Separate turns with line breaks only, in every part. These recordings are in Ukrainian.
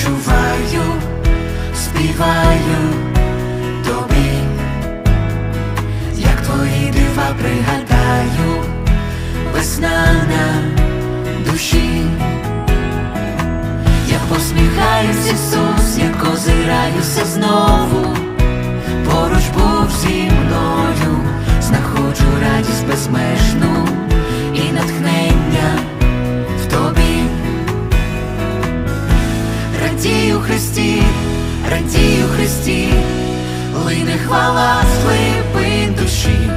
відчуваю, співаю тобі, як твої дива пригадаю, весна на душі, я посміхаюсь, Ісус, як озираюся знову, поруч був зі мною, знаходжу радість без. Христі, лине хвала глибин душі,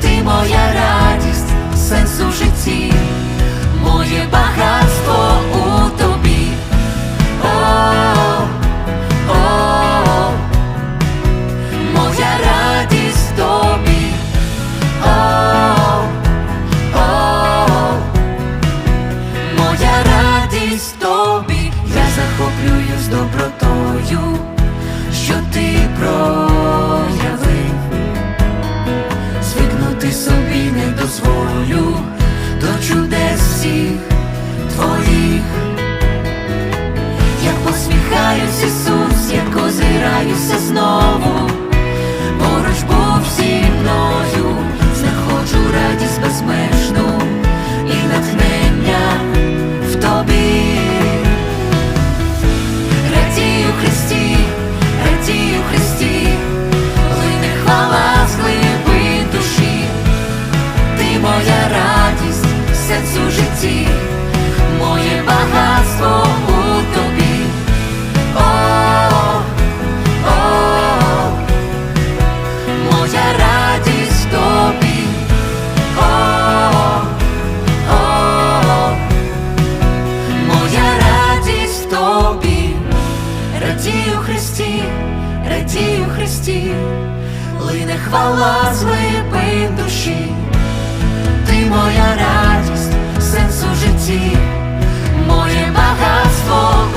ти моя радість, сенс у житті, моє багатство у тобі. О, о, моя радість тобі. О, о, моя радість тобі, я захоплююсь добротою, радію Христі, лине хвала з глибин душі, ти моя радість, сенс у житті, моє багатство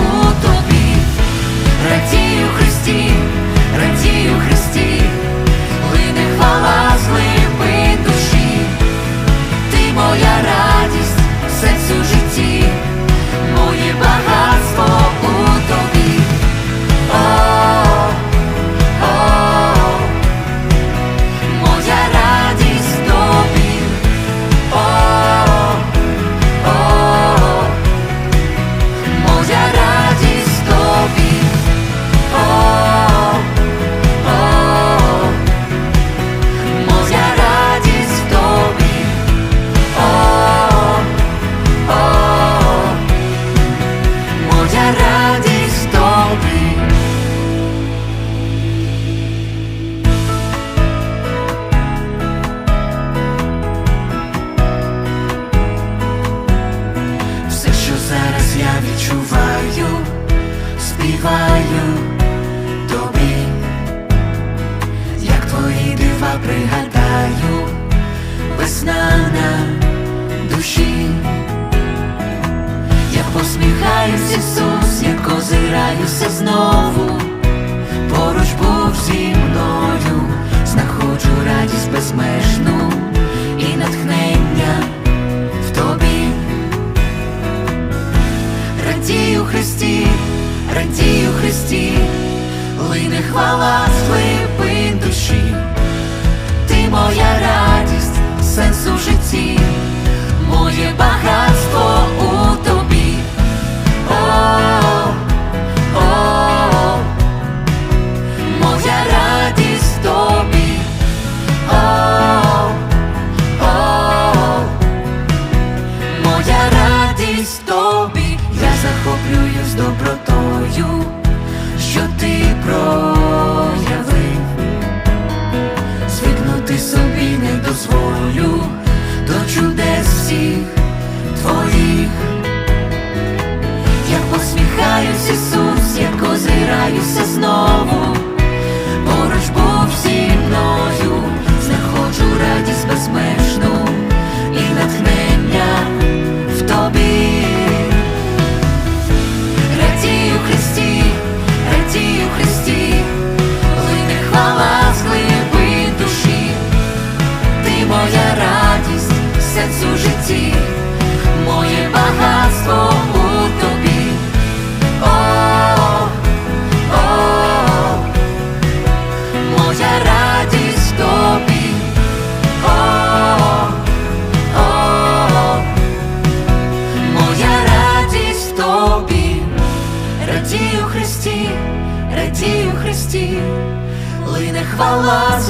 озираюся знову, поруч був зі мною, знаходжу радість безмежну і натхнення в тобі. Радію Христі, радію Христі, лине хвала з душі, ти моя радість, сенс у житті, хвала з